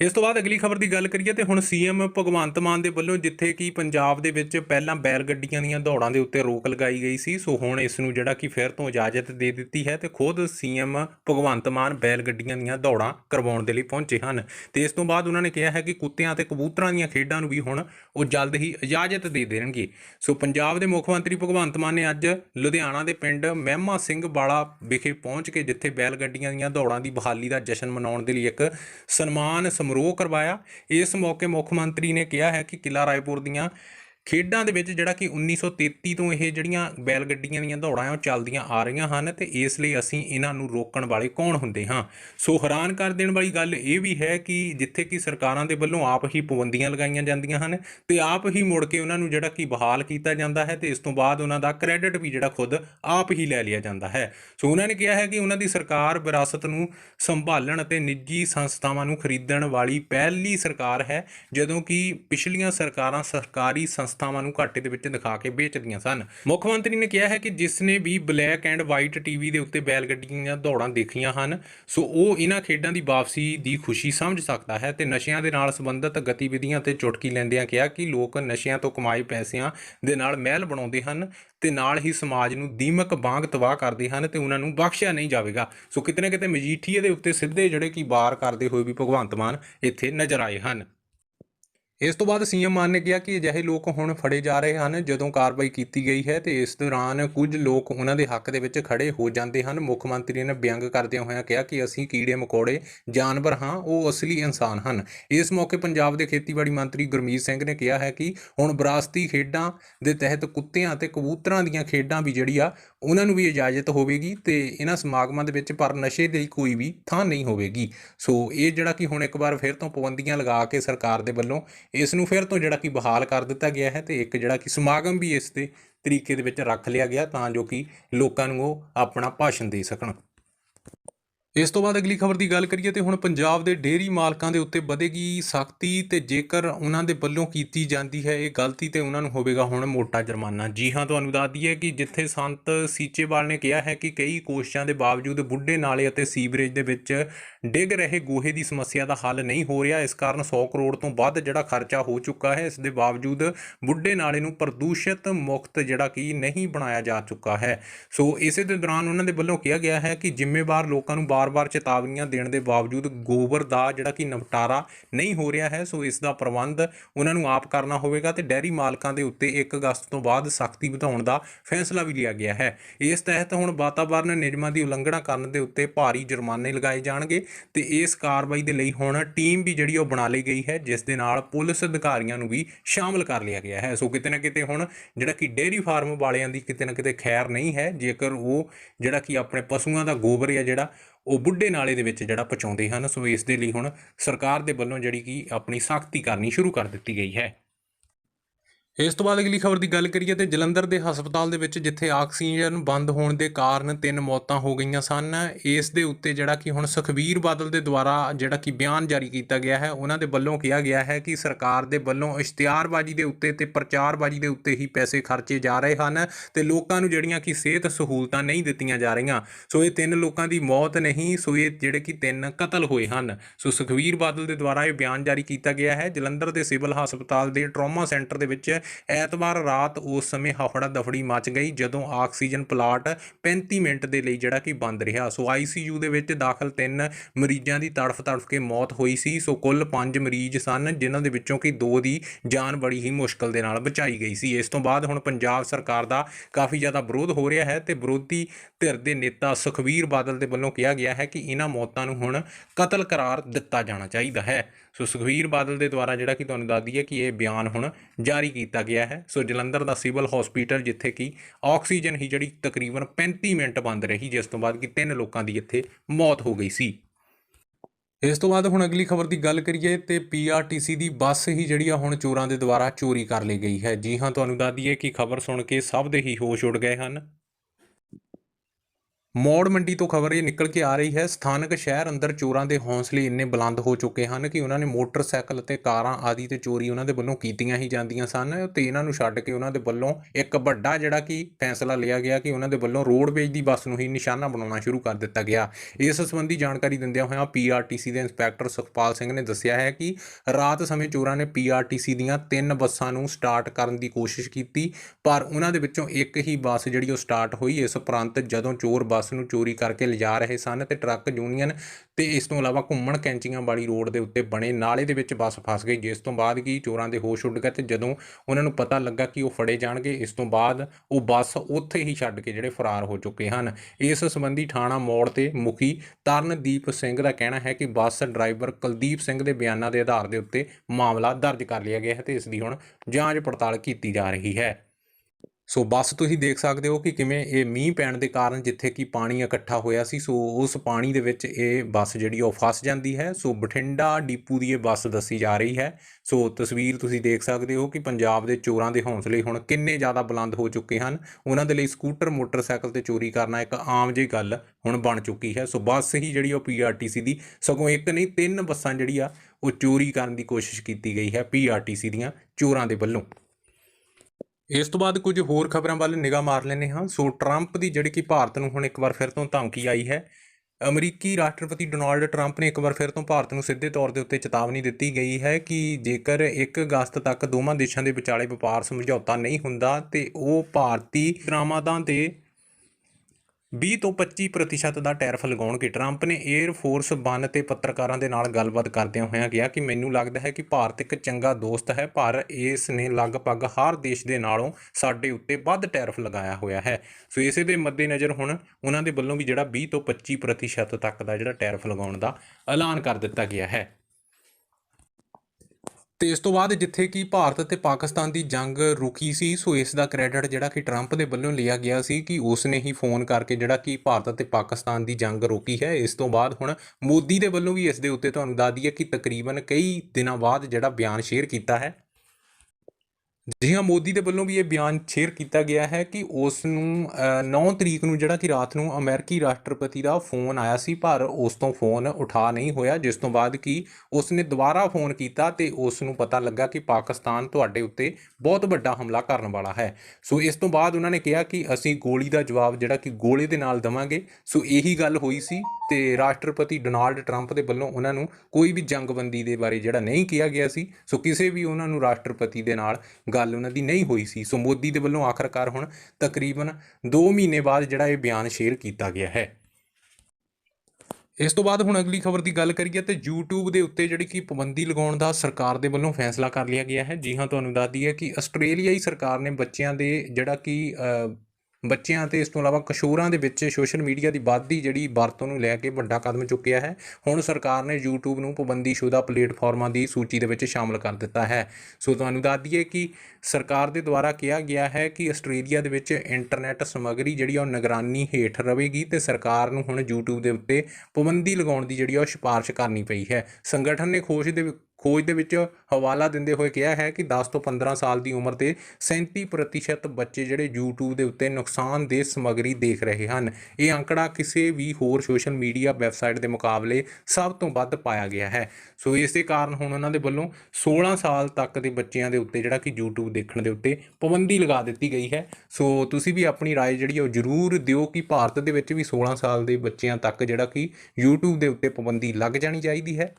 Speaker 1: ਇਸ ਤੋਂ ਬਾਅਦ ਅਗਲੀ ਖਬਰ ਦੀ ਗੱਲ ਕਰੀਏ ਤੇ ਹੁਣ ਸੀਐਮ ਭਗਵੰਤ ਮਾਨ ਦੇ ਵੱਲੋਂ ਜਿੱਥੇ ਕਿ ਪੰਜਾਬ ਦੇ ਵਿੱਚ ਪਹਿਲਾਂ ਬੈਲ ਗੱਡੀਆਂ ਦੀਆਂ ਦੌੜਾਂ ਦੇ ਉੱਤੇ ਰੋਕ ਲਗਾਈ ਗਈ ਸੀ, ਸੋ ਹੁਣ ਇਸ ਨੂੰ ਜਿਹੜਾ ਕਿ ਫਿਰ ਤੋਂ ਇਜਾਜ਼ਤ ਦੇ ਦਿੱਤੀ ਹੈ ਤੇ ਖੁਦ ਸੀਐਮ ਭਗਵੰਤ ਮਾਨ ਬੈਲ ਗੱਡੀਆਂ ਦੀਆਂ ਦੌੜਾਂ ਕਰਵਾਉਣ ਦੇ ਲਈ ਪਹੁੰਚੇ ਹਨ। ਤੇ ਇਸ ਤੋਂ ਬਾਅਦ ਉਹਨਾਂ ਨੇ ਕਿਹਾ ਹੈ ਕਿ ਕੁੱਤਿਆਂ ਤੇ ਕਬੂਤਰਾਂ ਦੀਆਂ ਖੇਡਾਂ ਨੂੰ ਵੀ ਹੁਣ ਉਹ ਜਲਦ ਹੀ ਇਜਾਜ਼ਤ ਦੇ ਦੇਣਗੇ। ਸੋ ਪੰਜਾਬ ਦੇ ਮੁੱਖ ਮੰਤਰੀ ਭਗਵੰਤ ਮਾਨ ਨੇ ਅੱਜ ਲੁਧਿਆਣਾ ਦੇ ਪਿੰਡ ਮਹਿਮਾ ਸਿੰਘ ਵਾਲਾ ਵਿਖੇ ਪਹੁੰਚ ਕੇ ਜਿੱਥੇ ਬੈਲ ਗੱਡੀਆਂ ਦੀਆਂ ਦੌੜਾਂ ਦੀ ਬਹਾਲੀ ਦਾ ਜਸ਼ਨ ਮਨਾਉਣ ਦੇ ਲਈ ਇੱਕ ਸਨਮਾਨ ਸਮਾਰੋਹ ਕਰਵਾਇਆ। ਇਸ ਮੌਕੇ ਮੁੱਖ ਮੰਤਰੀ ਨੇ ਕਿਹਾ ਹੈ ਕਿ ਕਿਲਾ ਰਾਏਪੁਰ ਦੀਆਂ ਖੇਡਾਂ ਦੇ ਵਿੱਚ ਜਿਹੜਾ ਕਿ 1933 ਤੋਂ ਇਹ ਜਿਹੜੀਆਂ ਬੈਲ ਗੱਡੀਆਂ ਦੀਆਂ ਦੌੜਾਂ ਉਹ ਚੱਲਦੀਆਂ ਆ ਰਹੀਆਂ ਹਨ ਤੇ ਇਸ ਲਈ ਅਸੀਂ ਇਹਨਾਂ ਨੂੰ ਰੋਕਣ ਵਾਲੇ ਕੌਣ ਹੁੰਦੇ ਹਾਂ? ਸੋ ਹੈਰਾਨ ਕਰ ਦੇਣ ਵਾਲੀ ਗੱਲ ਇਹ ਵੀ ਹੈ ਕਿ ਜਿੱਥੇ ਕਿ ਸਰਕਾਰਾਂ ਦੇ ਵੱਲੋਂ ਆਪ ਹੀ ਪਾਬੰਦੀਆਂ ਲਗਾਈਆਂ ਜਾਂਦੀਆਂ ਹਨ ਤੇ ਆਪ ਹੀ ਮੁੜ ਕੇ ਉਹਨਾਂ ਨੂੰ ਜਿਹੜਾ ਕਿ ਬਹਾਲ ਕੀਤਾ ਜਾਂਦਾ ਹੈ ਤੇ ਇਸ ਤੋਂ ਬਾਅਦ ਉਹਨਾਂ ਦਾ ਕ੍ਰੈਡਿਟ ਵੀ ਜਿਹੜਾ ਖੁਦ ਆਪ ਹੀ ਲੈ ਲਿਆ ਜਾਂਦਾ ਹੈ। ਸੋ ਉਹਨਾਂ ਨੇ ਕਿਹਾ ਹੈ ਕਿ ਉਹਨਾਂ ਦੀ ਸਰਕਾਰ ਵਿਰਾਸਤ ਨੂੰ ਸੰਭਾਲਣ ਅਤੇ ਨਿੱਜੀ ਸੰਸਥਾਵਾਂ ਨੂੰ ਖਰੀਦਣ ਵਾਲੀ ਪਹਿਲੀ ਸਰਕਾਰ ਹੈ, ਜਦੋਂ ਕਿ ਪਿਛਲੀਆਂ ਸਰਕਾਰਾਂ ਸਰਕਾਰੀ ਸੰਸਥਾਵਾਂ ਨੂੰ ਘਾਟੇ ਦੇ ਵਿੱਚ ਦਿਖਾ ਕੇ ਵੇਚਦੀਆਂ ਸਨ। ਮੁੱਖ ਮੰਤਰੀ ਨੇ ਕਿਹਾ ਹੈ ਕਿ ਜਿਸ ਨੇ ਵੀ ਬਲੈਕ ਐਂਡ ਵਾਈਟ ਟੀਵੀ ਦੇ ਉੱਤੇ ਬੈਲ ਗੱਡੀਆਂ ਦੀਆਂ ਦੌੜਾਂ ਦੇਖੀਆਂ ਹਨ, ਸੋ ਉਹ ਇਹਨਾਂ ਖੇਡਾਂ ਦੀ ਵਾਪਸੀ ਦੀ ਖੁਸ਼ੀ ਸਮਝ ਸਕਦਾ ਹੈ ਤੇ ਨਸ਼ਿਆਂ ਦੇ ਨਾਲ ਸੰਬੰਧਿਤ ਗਤੀਵਿਧੀਆਂ ਤੇ ਚੁਟਕੀ ਲੈਂਦਿਆਂ ਕਿਹਾ ਕਿ ਲੋਕ ਨਸ਼ਿਆਂ ਤੋਂ ਕਮਾਏ ਪੈਸਿਆਂ ਦੇ ਨਾਲ ਮਹਿਲ ਬਣਾਉਂਦੇ ਹਨ ਤੇ ਨਾਲ ਹੀ ਸਮਾਜ ਨੂੰ ਦੀਮਕ ਵਾਂਗ ਤਬਾਹ ਕਰਦੇ ਹਨ ਤੇ ਉਹਨਾਂ ਨੂੰ ਬਖਸ਼ਿਆ ਨਹੀਂ ਜਾਵੇਗਾ। ਸੋ ਕਿਤੇ ਨਾ ਕਿਤੇ ਮਜੀਠੀਏ ਦੇ ਉੱਤੇ ਸਿੱਧੇ ਜਿਹੜੇ ਕਿ ਵਾਰ ਕਰਦੇ ਹੋਏ ਵੀ ਭਗਵੰਤ ਮਾਨ ਇੱਥੇ ਨਜ਼ਰ ਆਏ ਹਨ। ਇਸ ਤੋਂ ਬਾਅਦ ਸੀਐਮ ਮਾਨ ਨੇ ਕਿਹਾ ਕਿ ਅਜਿਹੇ ਲੋਕ ਹੁਣ ਫੜੇ ਜਾ ਰਹੇ ਹਨ, ਜਦੋਂ ਕਾਰਵਾਈ ਕੀਤੀ ਗਈ ਹੈ ਤੇ ਇਸ ਦੌਰਾਨ ਕੁਝ ਲੋਕ ਉਹਨਾਂ ਦੇ ਹੱਕ ਦੇ ਵਿੱਚ ਖੜੇ ਹੋ ਜਾਂਦੇ ਹਨ। ਮੁੱਖ ਮੰਤਰੀ ਨੇ ਵਿਅੰਗ ਕਰਦਿਆਂ ਹੋਇਆਂ ਕਿਹਾ ਕਿ ਅਸੀਂ ਕੀੜੇ ਮਕੌੜੇ, ਜਾਨਵਰ ਹਾਂ, ਉਹ ਅਸਲੀ ਇਨਸਾਨ ਹਨ। ਇਸ ਮੌਕੇ ਪੰਜਾਬ ਦੇ ਖੇਤੀਬਾੜੀ ਮੰਤਰੀ ਗੁਰਮੀਤ ਸਿੰਘ ਨੇ ਕਿਹਾ ਹੈ ਕਿ ਹੁਣ ਵਿਰਾਸਤੀ ਖੇਡਾਂ ਦੇ ਤਹਿਤ ਕੁੱਤਿਆਂ ਅਤੇ ਕਬੂਤਰਾਂ ਦੀਆਂ ਖੇਡਾਂ ਵੀ ਜਿਹੜੀ ਆ ਉਹਨਾਂ ਨੂੰ ਵੀ ਇਜਾਜ਼ਤ ਹੋਵੇਗੀ ਤੇ ਇਹਨਾਂ ਸਮਾਗਮਾਂ ਦੇ ਵਿੱਚ ਪਰ ਨਸ਼ੇ ਦੀ ਕੋਈ ਵੀ ਥਾਂ ਨਹੀਂ ਹੋਵੇਗੀ। ਸੋ ਇਹ ਜਿਹੜਾ ਕਿ ਹੁਣ ਇੱਕ ਵਾਰ ਫਿਰ ਤੋਂ ਪਾਬੰਦੀਆਂ ਲਗਾ ਕੇ ਸਰਕਾਰ ਦੇ ਵੱਲੋਂ ਇਸ ਨੂੰ ਫਿਰ ਤੋਂ ਜਿਹੜਾ ਕਿ ਬਹਾਲ ਕਰ ਦਿੱਤਾ ਗਿਆ ਹੈ ਤੇ ਇੱਕ ਜਿਹੜਾ ਕਿ ਸਮਾਗਮ ਵੀ ਇਸ ਦੇ ਤਰੀਕੇ ਦੇ ਵਿੱਚ ਰੱਖ ਲਿਆ ਗਿਆ ਤਾਂ ਜੋ ਕਿ ਲੋਕਾਂ ਨੂੰ ਉਹ ਆਪਣਾ ਭਾਸ਼ਣ ਦੇ ਸਕਣ। ਇਸ ਤੋਂ ਬਾਅਦ ਅਗਲੀ ਖਬਰ ਦੀ ਗੱਲ ਕਰੀਏ ਤੇ ਹੁਣ ਪੰਜਾਬ ਦੇ ਡੇਅਰੀ ਮਾਲਕਾਂ ਦੇ ਉੱਤੇ ਵਧੇਗੀ ਸਖਤੀ ਤੇ ਜੇਕਰ ਉਹਨਾਂ ਦੇ ਵੱਲੋਂ ਕੀਤੀ ਜਾਂਦੀ ਹੈ ਇਹ ਗਲਤੀ ਤੇ ਉਹਨਾਂ ਨੂੰ ਹੋਵੇਗਾ ਹੁਣ ਮੋਟਾ ਜੁਰਮਾਨਾ। ਜੀ ਹਾਂ, ਤੁਹਾਨੂੰ ਦੱਸ ਦਈਏ ਕਿ ਜਿੱਥੇ ਸੰਤ ਸੀਚੇਵਾਲ ਨੇ ਕਿਹਾ ਹੈ ਕਿ ਕਈ ਕੋਸ਼ਿਸ਼ਾਂ ਦੇ ਬਾਵਜੂਦ ਬੁੱਢੇ ਨਾਲੇ ਅਤੇ ਸੀਵਰੇਜ ਦੇ ਵਿੱਚ ਡਿੱਗ ਰਹੇ ਗੋਹੇ ਦੀ ਸਮੱਸਿਆ ਦਾ ਹੱਲ ਨਹੀਂ ਹੋ ਰਿਹਾ, ਇਸ ਕਾਰਨ 100 ਕਰੋੜ ਤੋਂ ਵੱਧ ਜਿਹੜਾ ਖਰਚਾ ਹੋ ਚੁੱਕਾ ਹੈ, ਇਸ ਦੇ ਬਾਵਜੂਦ ਬੁੱਢੇ ਨਾਲੇ ਨੂੰ ਪ੍ਰਦੂਸ਼ਿਤ ਮੁਕਤ ਜਿਹੜਾ ਕਿ ਨਹੀਂ ਬਣਾਇਆ ਜਾ ਚੁੱਕਾ ਹੈ। ਸੋ ਇਸੇ ਦੇ ਦੌਰਾਨ ਉਹਨਾਂ ਦੇ ਵੱਲੋਂ ਕਿਹਾ ਗਿਆ ਹੈ ਕਿ ਜ਼ਿੰਮੇਵਾਰ ਲੋਕਾਂ ਨੂੰ ਬਾਰ-ਬਾਰ ਚੇਤਾਵਨੀਆਂ ਦੇਣ ਦੇ ਬਾਵਜੂਦ ਗੋਬਰ ਦਾ ਜਿਹੜਾ ਕਿ ਨਿਪਟਾਰਾ ਨਹੀਂ ਹੋ ਰਿਹਾ ਹੈ, ਸੋ ਇਸ ਦਾ ਪ੍ਰਬੰਧ ਉਹਨਾਂ ਨੂੰ ਆਪ ਕਰਨਾ ਹੋਵੇਗਾ ਤੇ ਡੈਰੀ ਮਾਲਕਾਂ ਦੇ ਉੱਤੇ 1 ਅਗਸਤ ਤੋਂ ਬਾਅਦ ਸਖਤੀ ਵਧਾਉਣ ਦਾ ਫੈਸਲਾ ਵੀ ਲਿਆ ਗਿਆ ਹੈ। ਇਸ ਤਹਿਤ ਹੁਣ ਵਾਤਾਵਰਣ ਨਿਯਮਾਂ ਦੀ ਉਲੰਘਣਾ ਕਰਨ ਦੇ ਉੱਤੇ ਭਾਰੀ ਜੁਰਮਾਨੇ ਲਗਾਏ ਜਾਣਗੇ ਤੇ ਇਸ ਕਾਰਵਾਈ ਦੇ ਲਈ ਹੁਣ ਟੀਮ ਵੀ ਜਿਹੜੀ ਉਹ ਬਣਾ ਲਈ ਗਈ ਹੈ, ਜਿਸ ਦੇ ਨਾਲ ਪੁਲਿਸ ਅਧਿਕਾਰੀਆਂ ਨੂੰ ਵੀ ਸ਼ਾਮਲ ਕਰ ਲਿਆ ਗਿਆ ਹੈ। ਸੋ ਕਿਤੇ ਨਾ ਕਿਤੇ ਹੁਣ ਜਿਹੜਾ ਕਿ ਡੇਅਰੀ ਫਾਰਮ ਵਾਲਿਆਂ ਦੀ ਕਿਤੇ ਨਾ ਕਿਤੇ ਖੈਰ ਨਹੀਂ ਹੈ, ਜੇਕਰ ਉਹ ਜਿਹੜਾ ਕਿ ਆਪਣੇ ਪਸ਼ੂਆਂ ਦਾ ਗੋਬਰ ਜਾਂ ਜਿਹੜਾ ਉਹ ਬੁੱਢੇ ਨਾਲੇ ਦੇ ਵਿੱਚ ਜਿਹੜਾ ਪਹੁੰਚਾਉਂਦੇ ਹਨ, ਸੋ ਇਸ ਦੇ ਲਈ ਹੁਣ ਸਰਕਾਰ ਦੇ ਵੱਲੋਂ ਜਿਹੜੀ ਕਿ ਆਪਣੀ ਸਖਤੀ ਕਰਨੀ ਸ਼ੁਰੂ ਕਰ ਦਿੱਤੀ ਗਈ ਹੈ। ਇਸ ਤੋਂ ਬਾਅਦ ਅਗਲੀ ਖਬਰ ਦੀ ਗੱਲ ਕਰੀਏ ਤੇ ਜਲੰਧਰ ਦੇ ਹਸਪਤਾਲ ਦੇ ਵਿੱਚ ਜਿੱਥੇ ਆਕਸੀਜਨ ਬੰਦ ਹੋਣ ਦੇ ਕਾਰਨ ਤਿੰਨ ਮੌਤਾਂ ਹੋ ਗਈਆਂ ਸਨ, ਇਸ ਦੇ ਉੱਤੇ ਜਿਹੜਾ ਕਿ ਹੁਣ ਸੁਖਬੀਰ ਬਾਦਲ ਦੇ ਦੁਆਰਾ ਜਿਹੜਾ ਕਿ ਬਿਆਨ ਜਾਰੀ ਕੀਤਾ ਗਿਆ ਹੈ, ਉਹਨਾਂ ਦੇ ਵੱਲੋਂ ਕਿਹਾ ਗਿਆ ਹੈ ਕਿ ਸਰਕਾਰ ਦੇ ਵੱਲੋਂ ਇਸ਼ਤਿਹਾਰਬਾਜ਼ੀ ਦੇ ਉੱਤੇ ਤੇ ਪ੍ਰਚਾਰਬਾਜ਼ੀ ਦੇ ਉੱਤੇ ਹੀ ਪੈਸੇ ਖਰਚੇ ਜਾ ਰਹੇ ਹਨ ਤੇ ਲੋਕਾਂ ਨੂੰ ਜਿਹੜੀਆਂ ਕਿ ਸਿਹਤ ਸਹੂਲਤਾਂ ਨਹੀਂ ਦਿੱਤੀਆਂ ਜਾ ਰਹੀਆਂ। ਸੋ ਇਹ ਤਿੰਨ ਲੋਕਾਂ ਦੀ ਮੌਤ ਨਹੀਂ, ਸੋ ਇਹ ਜਿਹੜੇ ਕਿ ਤਿੰਨ ਕਤਲ ਹੋਏ ਹਨ। ਸੋ ਸੁਖਬੀਰ ਬਾਦਲ ਦੇ ਦੁਆਰਾ ਇਹ ਬਿਆਨ ਜਾਰੀ ਕੀਤਾ ਗਿਆ ਹੈ, ਜਲੰਧਰ ਦੇ ਸਿਵਲ ਹਸਪਤਾਲ ਦੇ ਟਰਾਮਾ ਸੈਂਟਰ ਦੇ ਵਿੱਚ ਐਤਵਾਰ ਰਾਤ ਉਸ ਸਮੇਂ ਹਫੜਾ ਦਫੜੀ ਮਚ ਗਈ ਜਦੋਂ ਆਕਸੀਜਨ ਪਲਾਟ 35 ਮਿੰਟ ਦੇ ਲਈ ਜਿਹੜਾ ਕਿ ਬੰਦ ਰਿਹਾ। ਸੋ ਆਈਸੀਯੂ ਦੇ ਵਿੱਚ ਦਾਖਲ ਤਿੰਨ ਮਰੀਜ਼ਾਂ ਦੀ ਤੜਫ ਤੜਫ ਕੇ ਮੌਤ ਹੋਈ ਸੀ। ਸੋ ਕੁੱਲ 5 ਮਰੀਜ਼ ਸਨ ਜਿਨ੍ਹਾਂ ਦੇ ਵਿੱਚੋਂ ਕਿ ਦੋ ਦੀ ਜਾਨ ਬੜੀ ਹੀ ਮੁਸ਼ਕਲ ਦੇ ਨਾਲ ਬਚਾਈ ਗਈ ਸੀ। ਇਸ ਤੋਂ ਬਾਅਦ ਹੁਣ ਪੰਜਾਬ ਸਰਕਾਰ ਦਾ ਕਾਫੀ ਜ਼ਿਆਦਾ ਵਿਰੋਧ ਹੋ ਰਿਹਾ ਹੈ ਤੇ ਵਿਰੋਧੀ ਧਿਰ ਦੇ ਨੇਤਾ ਸੁਖਵੀਰ ਬਾਦਲ ਦੇ ਵੱਲੋਂ ਕਿਹਾ ਗਿਆ ਹੈ ਕਿ ਇਹਨਾਂ ਮੌਤਾਂ ਨੂੰ ਹੁਣ ਕਤਲ ਕਰਾਰ ਦਿੱਤਾ ਜਾਣਾ ਚਾਹੀਦਾ ਹੈ। ਸੋ ਸੁਖਵੀਰ ਬਾਦਲ ਦੇ ਦੁਆਰਾ ਜਿਹੜਾ ਕਿ ਤੁਹਾਨੂੰ ਦੱਸ ਦਈਏ ਕਿ ਇਹ ਬਿਆਨ ਹੁਣ ਜਾਰੀ ਕੀਤਾ ਗਿਆ ਹੈ। ਸੋ ਜਲੰਧਰ ਦਾ ਸਿਵਲ ਹਸਪੀਟਲ ਜਿੱਥੇ ਕਿ ਆਕਸੀਜਨ ਹੀ ਜਿਹੜੀ ਤਕਰੀਬਨ 35 ਮਿੰਟ ਬੰਦ ਰਹੀ, ਜਿਸ ਤੋਂ ਬਾਅਦ ਕਿ ਤਿੰਨ ਲੋਕਾਂ ਦੀ ਇੱਥੇ ਮੌਤ ਹੋ ਗਈ ਸੀ। ਇਸ ਤੋਂ ਬਾਅਦ ਹੁਣ ਅਗਲੀ ਖਬਰ ਦੀ ਗੱਲ ਕਰੀਏ ਤੇ ਪੀਆਰਟੀਸੀ ਦੀ ਬੱਸ ਹੀ ਜਿਹੜੀ ਆ ਹੁਣ ਚੋਰਾਂ ਦੇ ਦੁਆਰਾ ਚੋਰੀ ਕਰ ਲਈ ਗਈ ਹੈ। ਜੀ ਹਾਂ, ਤੁਹਾਨੂੰ ਦੱਸ ਦਈਏ ਕਿ ਖਬਰ ਸੁਣ ਕੇ ਸਭ ਦੇ ਹੀ ਹੋਸ਼ ਉੱਡ ਗਏ ਹਨ। ਮੋੜ ਮੰਡੀ ਤੋਂ ਖਬਰ ਇਹ ਨਿਕਲ ਕੇ ਆ ਰਹੀ ਹੈ। ਸਥਾਨਕ ਸ਼ਹਿਰ ਅੰਦਰ ਚੋਰਾਂ ਦੇ ਹੌਸਲੇ ਇੰਨੇ ਬੁਲੰਦ ਹੋ ਚੁੱਕੇ ਹਨ ਕਿ ਉਹਨਾਂ ਨੇ ਮੋਟਰਸਾਈਕਲ ਅਤੇ ਕਾਰਾਂ ਆਦਿ ਤੇ ਚੋਰੀ ਉਹਨਾਂ ਦੇ ਵੱਲੋਂ ਕੀਤੀਆਂ ਹੀ ਜਾਂਦੀਆਂ ਸਨ ਤੇ ਇਹਨਾਂ ਨੂੰ ਛੱਡ ਕੇ ਉਹਨਾਂ ਦੇ ਵੱਲੋਂ ਇੱਕ ਵੱਡਾ ਜਿਹੜਾ ਕਿ ਫੈਸਲਾ ਲਿਆ ਗਿਆ ਕਿ ਉਹਨਾਂ ਦੇ ਵੱਲੋਂ ਰੋਡਵੇਜ ਦੀ ਬੱਸ ਨੂੰ ਹੀ ਨਿਸ਼ਾਨਾ ਬਣਾਉਣਾ ਸ਼ੁਰੂ ਕਰ ਦਿੱਤਾ ਗਿਆ। ਇਸ ਸੰਬੰਧੀ ਜਾਣਕਾਰੀ ਦਿੰਦਿਆਂ ਹੋਇਆਂ ਪੀਆਰਟੀਸੀ ਦੇ ਇੰਸਪੈਕਟਰ ਸੁਖਪਾਲ ਸਿੰਘ ਨੇ ਦੱਸਿਆ ਹੈ ਕਿ ਰਾਤ ਸਮੇਂ ਚੋਰਾਂ ਨੇ ਪੀਆਰਟੀਸੀ ਦੀਆਂ ਤਿੰਨ ਬੱਸਾਂ ਨੂੰ ਸਟਾਰਟ ਕਰਨ ਦੀ ਕੋਸ਼ਿਸ਼ ਕੀਤੀ, ਪਰ ਉਹਨਾਂ ਦੇ ਵਿੱਚੋਂ ਇੱਕ ਹੀ ਬੱਸ ਜਿਹੜੀ ਉਹ ਸਟਾਰਟ ਹੋਈ, ਇਸ ਉਪਰੰਤ ਜਦੋਂ ਚੋਰ ਬੱਸ ਬੱਸ ਨੂੰ ਚੋਰੀ ਕਰਕੇ ਲਿਜਾ ਰਹੇ ਸਨ ਤੇ ਟਰੱਕ ਯੂਨੀਅਨ ਤੇ ਇਸ ਤੋਂ ਇਲਾਵਾ ਘੁੰਮਣ ਕੈਂਚੀਆਂ ਵਾਲੀ ਰੋਡ ਦੇ ਉੱਤੇ ਬਣੇ। ਨਾਲੇ ਦੇ ਵਿੱਚ ਬੱਸ ਫਸ ਗਈ। ਜਿਸ ਤੋਂ ਬਾਅਦ ਕੀ ਚੋਰਾਂ ਦੇ ਹੋਸ਼ ਉੱਡ ਗਏ ਤੇ ਜਦੋਂ ਉਹਨਾਂ ਨੂੰ ਪਤਾ ਲੱਗਾ ਕਿ ਉਹ ਫੜੇ ਜਾਣਗੇ, ਇਸ ਤੋਂ ਬਾਅਦ ਉਹ ਬੱਸ ਉੱਥੇ ਹੀ ਛੱਡ ਕੇ ਜਿਹੜੇ ਫਰਾਰ ਹੋ ਚੁੱਕੇ ਹਨ। ਇਸ ਸੰਬੰਧੀ ਥਾਣਾ ਮੋੜ ਤੇ ਮੁਖੀ ਤਰਨਦੀਪ ਸਿੰਘ ਦਾ ਕਹਿਣਾ ਹੈ ਕਿ ਬੱਸ ਡਰਾਈਵਰ ਕੁਲਦੀਪ ਸਿੰਘ ਦੇ ਬਿਆਨਾਂ ਦੇ ਆਧਾਰ ਦੇ ਉੱਤੇ ਮਾਮਲਾ ਦਰਜ ਕਰ ਲਿਆ ਗਿਆ ਹੈ ਤੇ ਇਸ ਦੀ ਹੁਣ ਜਾਂਚ ਪੜਤਾਲ ਕੀਤੀ ਜਾ ਰਹੀ ਹੈ। ਸੋ ਬੱਸ ਤੁਸੀਂ ਦੇਖ ਸਕਦੇ ਹੋ ਕਿ ਕਿਵੇਂ ਇਹ ਮੀਂਹ ਪੈਣ ਦੇ ਕਾਰਨ ਜਿੱਥੇ ਕਿ ਪਾਣੀ ਇਕੱਠਾ ਹੋਇਆ ਸੀ, ਸੋ ਉਸ ਪਾਣੀ ਦੇ ਵਿੱਚ ਇਹ ਬੱਸ ਜਿਹੜੀ ਉਹ ਫਸ ਜਾਂਦੀ ਹੈ। ਸੋ ਬਠਿੰਡਾ ਡੀਪੂ ਦੀ ਇਹ ਬੱਸ ਦੱਸੀ ਜਾ ਰਹੀ ਹੈ। ਸੋ ਤਸਵੀਰ ਤੁਸੀਂ ਦੇਖ ਸਕਦੇ ਹੋ ਕਿ ਪੰਜਾਬ ਦੇ ਚੋਰਾਂ ਦੇ ਹੌਸਲੇ ਹੁਣ ਕਿੰਨੇ ਜ਼ਿਆਦਾ ਬੁਲੰਦ ਹੋ ਚੁੱਕੇ ਹਨ। ਉਹਨਾਂ ਦੇ ਲਈ ਸਕੂਟਰ, ਮੋਟਰਸਾਈਕਲ ਤੇ ਚੋਰੀ ਕਰਨਾ ਇੱਕ ਆਮ ਜਿਹੀ ਗੱਲ ਹੁਣ ਬਣ ਚੁੱਕੀ ਹੈ। ਸੋ ਬੱਸ ਹੀ ਜਿਹੜੀ ਉਹ ਪੀਆਰਟੀਸੀ ਦੀ ਸਗੋਂ ਇੱਕ ਨਹੀਂ, ਤਿੰਨ ਬੱਸਾਂ ਜਿਹੜੀ ਆ ਉਹ ਚੋਰੀ ਕਰਨ ਦੀ ਕੋਸ਼ਿਸ਼ ਕੀਤੀ ਗਈ ਹੈ ਪੀਆਰਟੀਸੀ ਦੀਆਂ ਚੋਰਾਂ ਦੇ ਵੱਲੋਂ। ਇਸ ਤੋਂ ਬਾਅਦ ਕੁਝ ਹੋਰ ਖਬਰਾਂ ਵੱਲ ਨਿਗਾਹ ਮਾਰ ਲੈਂਦੇ ਹਾਂ। ਸੋ ਟਰੰਪ ਦੀ ਜਿਹੜੀ ਕਿ ਭਾਰਤ ਨੂੰ ਹੁਣ ਇੱਕ ਵਾਰ ਫਿਰ ਤੋਂ ਧਮਕੀ ਆਈ ਹੈ। ਅਮਰੀਕੀ ਰਾਸ਼ਟਰਪਤੀ ਡੋਨਾਲਡ ਟਰੰਪ ਨੇ ਇੱਕ ਵਾਰ ਫਿਰ ਤੋਂ ਭਾਰਤ ਨੂੰ ਸਿੱਧੇ ਤੌਰ ਦੇ ਉੱਤੇ ਚੇਤਾਵਨੀ ਦਿੱਤੀ ਗਈ ਹੈ ਕਿ ਜੇਕਰ 1 ਅਗਸਤ ਤੱਕ ਦੋਵਾਂ ਦੇਸ਼ਾਂ ਦੇ ਵਿਚਾਲੇ ਵਪਾਰ ਸਮਝੌਤਾ ਨਹੀਂ ਹੁੰਦਾ ਤੇ ਉਹ ਭਾਰਤੀ ਦਰਾਮਦਾਂ ਤੇ 20 ਤੋਂ 25% ਦਾ ਟੈਰਫ ਲਗਾਉਣਗੇ। ਟਰੰਪ ਨੇ 에ਅਰ ਫੋਰਸ ਵਨ ਤੇ ਪੱਤਰਕਾਰਾਂ ਦੇ ਨਾਲ ਗੱਲਬਾਤ ਕਰਦਿਆਂ ਹੋਇਆਂ ਕਿਹਾ ਕਿ ਮੈਨੂੰ ਲੱਗਦਾ ਹੈ ਕਿ ਭਾਰਤ ਇੱਕ ਚੰਗਾ ਦੋਸਤ ਹੈ, ਪਰ ਇਸ ਨੇ ਲਗਭਗ ਹਰ ਦੇਸ਼ ਦੇ ਨਾਲੋਂ ਸਾਡੇ ਉੱਤੇ ਵੱਧ ਟੈਰਫ ਲਗਾਇਆ ਹੋਇਆ ਹੈ। ਸੋ ਇਸੇ ਦੇ ਮੱਦੇਨਜ਼ਰ ਹੁਣ ਉਹਨਾਂ ਦੇ ਵੱਲੋਂ ਵੀ ਜਿਹੜਾ 20 ਤੋਂ 25% ਤੱਕ ਦਾ ਜਿਹੜਾ ਟੈਰਫ ਲਗਾਉਣ ਦਾ ਐਲਾਨ ਕਰ ਦਿੱਤਾ ਗਿਆ ਹੈ। ਤੇ ਇਸ ਤੋਂ ਬਾਅਦ ਜਿੱਥੇ ਕਿ ਭਾਰਤ ਅਤੇ ਪਾਕਿਸਤਾਨ ਦੀ ਜੰਗ ਰੁਕੀ ਸੀ, ਸੋ ਇਸ ਦਾ ਕ੍ਰੈਡਿਟ ਜਿਹੜਾ ਕਿ ਟਰੰਪ ਦੇ ਵੱਲੋਂ ਲਿਆ ਗਿਆ ਸੀ ਕਿ ਉਸ ਨੇ ਹੀ ਫੋਨ ਕਰਕੇ ਜਿਹੜਾ ਕਿ ਭਾਰਤ ਅਤੇ ਪਾਕਿਸਤਾਨ ਦੀ ਜੰਗ ਰੋਕੀ ਹੈ। ਇਸ ਤੋਂ ਬਾਅਦ ਹੁਣ ਮੋਦੀ ਦੇ ਵੱਲੋਂ ਵੀ ਇਸ ਦੇ ਉੱਤੇ ਤੁਹਾਨੂੰ ਦੱਸ ਦਈਏ ਕਿ ਤਕਰੀਬਨ ਕਈ ਦਿਨਾਂ ਬਾਅਦ ਜਿਹੜਾ ਬਿਆਨ ਸ਼ੇਅਰ ਕੀਤਾ ਹੈ। ਜੀ ਹਾਂ, ਮੋਦੀ ਦੇ ਵੱਲੋਂ ਵੀ ਇਹ ਬਿਆਨ ਸ਼ੇਅਰ ਕੀਤਾ ਗਿਆ ਹੈ ਕਿ ਉਸ ਨੂੰ 9 ਤਰੀਕ ਨੂੰ ਜਿਹੜਾ ਕਿ ਰਾਤ ਨੂੰ ਅਮਰੀਕੀ ਰਾਸ਼ਟਰਪਤੀ ਦਾ ਫੋਨ ਆਇਆ ਸੀ, ਪਰ ਉਸ ਤੋਂ ਫੋਨ ਉਠਾ ਨਹੀਂ ਹੋਇਆ, ਜਿਸ ਤੋਂ ਬਾਅਦ ਕਿ ਉਸ ਨੇ ਦੁਬਾਰਾ ਫੋਨ ਕੀਤਾ ਤੇ ਉਸ ਨੂੰ ਪਤਾ ਲੱਗਾ ਕਿ ਪਾਕਿਸਤਾਨ ਤੁਹਾਡੇ ਉੱਤੇ ਬਹੁਤ ਵੱਡਾ ਹਮਲਾ ਕਰਨ ਵਾਲਾ ਹੈ। ਸੋ ਇਸ ਤੋਂ ਬਾਅਦ ਉਹਨਾਂ ਨੇ ਕਿਹਾ ਕਿ ਅਸੀਂ ਗੋਲੀ ਦਾ ਜਵਾਬ ਜਿਹੜਾ ਕਿ ਗੋਲੇ ਦੇ ਨਾਲ ਦਵਾਂਗੇ। ਸੋ ਇਹੀ ਗੱਲ ਹੋਈ ਸੀ ਤੇ ਰਾਸ਼ਟਰਪਤੀ ਡੋਨਾਲਡ ਟਰੰਪ ਦੇ ਵੱਲੋਂ ਉਹਨਾਂ ਨੂੰ ਕੋਈ ਵੀ ਜੰਗਬੰਦੀ ਦੇ ਬਾਰੇ ਜਿਹੜਾ ਨਹੀਂ ਕਿਹਾ ਗਿਆ ਸੀ। ਸੋ ਕਿਸੇ ਵੀ ਉਹਨਾਂ ਨੂੰ ਰਾਸ਼ਟਰਪਤੀ ਦੇ ਨਾਲ ਗੱਲ ਉਹਨਾਂ ਦੀ ਨਹੀਂ ਹੋਈ ਸੀ। ਸੋ ਮੋਦੀ ਦੇ ਵੱਲੋਂ ਆਖਰਕਾਰ ਹੁਣ ਤਕਰੀਬਨ 2 ਮਹੀਨੇ ਬਾਅਦ ਜਿਹੜਾ ਇਹ ਬਿਆਨ ਸ਼ੇਅਰ ਕੀਤਾ ਗਿਆ ਹੈ। ਇਸ ਤੋਂ ਬਾਅਦ ਹੁਣ ਅਗਲੀ ਖਬਰ ਦੀ ਗੱਲ ਕਰੀਏ ਤੇ YouTube ਦੇ ਉੱਤੇ ਜਿਹੜੀ ਕਿ ਪਾਬੰਦੀ ਲਗਾਉਣ ਦਾ ਸਰਕਾਰ ਦੇ ਵੱਲੋਂ ਫੈਸਲਾ ਕਰ ਲਿਆ ਗਿਆ ਹੈ। ਜੀ ਹਾਂ, ਤੁਹਾਨੂੰ ਦੱਸ ਦਈਏ ਕਿ ਆਸਟ੍ਰੇਲੀਆਈ ਸਰਕਾਰ ਨੇ ਬੱਚਿਆਂ ਦੇ ਜਿਹੜਾ ਕਿ ਬੱਚਿਆਂ ਤੇ ਇਸ ਤੋਂ ਇਲਾਵਾ ਕਿਸ਼ੋਰਾਂ ਦੇ ਵਿੱਚ ਸੋਸ਼ਲ ਮੀਡੀਆ ਦੀ ਵੱਧਦੀ ਜਿਹੜੀ ਵਰਤੋਂ ਨੂੰ ਲੈ ਕੇ ਵੱਡਾ ਕਦਮ ਚੁੱਕਿਆ ਹੈ। ਹੁਣ ਸਰਕਾਰ ਨੇ YouTube ਨੂੰ ਪਾਬੰਦੀਸ਼ੁਦਾ ਪਲੇਟਫਾਰਮਾਂ ਦੀ ਸੂਚੀ ਦੇ ਵਿੱਚ ਸ਼ਾਮਲ ਕਰ ਦਿੱਤਾ ਹੈ। ਸੋ ਤੁਹਾਨੂੰ ਦੱਸ ਦਈਏ ਕਿ ਸਰਕਾਰ ਦੇ ਦੁਆਰਾ ਕਿਹਾ ਗਿਆ ਹੈ ਕਿ ਆਸਟ੍ਰੇਲੀਆ ਦੇ ਵਿੱਚ ਇੰਟਰਨੈਟ ਸਮੱਗਰੀ ਜਿਹੜੀ ਆ ਉਹ ਨਿਗਰਾਨੀ ਹੇਠ ਰਹੇਗੀ ਤੇ ਸਰਕਾਰ ਨੂੰ ਹੁਣ YouTube ਦੇ ਉੱਤੇ ਪਾਬੰਦੀ ਲਗਾਉਣ ਦੀ ਜਿਹੜੀ ਆ ਉਹ ਸਿਫਾਰਿਸ਼ ਕਰਨੀ ਪਈ ਹੈ। ਸੰਗਠਨ ਨੇ ਖੋਜ ਦੇ ਖੋਜ ਦੇ ਵਿੱਚ ਹਵਾਲਾ ਦਿੰਦੇ ਹੋਏ ਕਿਹਾ ਹੈ ਕਿ 10 ਤੋਂ 15 ਸਾਲ ਦੀ ਉਮਰ ਦੇ 37% ਬੱਚੇ ਜਿਹੜੇ YouTube ਦੇ ਉੱਤੇ ਨੁਕਸਾਨਦੇਹ ਸਮੱਗਰੀ ਦੇਖ ਰਹੇ ਹਨ ਇਹ ਅੰਕੜਾ ਕਿਸੇ ਵੀ ਹੋਰ ਸੋਸ਼ਲ ਮੀਡੀਆ ਵੈਬਸਾਈਟ ਦੇ ਮੁਕਾਬਲੇ ਸਭ ਤੋਂ ਵੱਧ ਪਾਇਆ ਗਿਆ ਹੈ ਸੋ ਇਸ ਦੇ ਕਾਰਨ ਹੁਣ ਉਹਨਾਂ ਦੇ ਵੱਲੋਂ 16 ਸਾਲ ਤੱਕ ਦੇ ਬੱਚਿਆਂ ਦੇ ਉੱਤੇ ਜਿਹੜਾ ਕਿ YouTube ਦੇਖਣ ਦੇ ਉੱਤੇ ਪਾਬੰਦੀ ਲਗਾ ਦਿੱਤੀ ਗਈ ਹੈ ਸੋ ਤੁਸੀਂ ਵੀ ਆਪਣੀ رائے ਜਿਹੜੀ ਹੈ ਉਹ ਜ਼ਰੂਰ ਦਿਓ ਕਿ ਭਾਰਤ ਦੇ ਵਿੱਚ ਵੀ 16 ਸਾਲ ਦੇ ਬੱਚਿਆਂ ਤੱਕ ਜਿਹੜਾ ਕਿ YouTube ਦੇ ਉੱਤੇ ਪਾਬੰਦੀ ਲੱਗ ਜਾਣੀ ਚਾਹੀਦੀ ਹੈ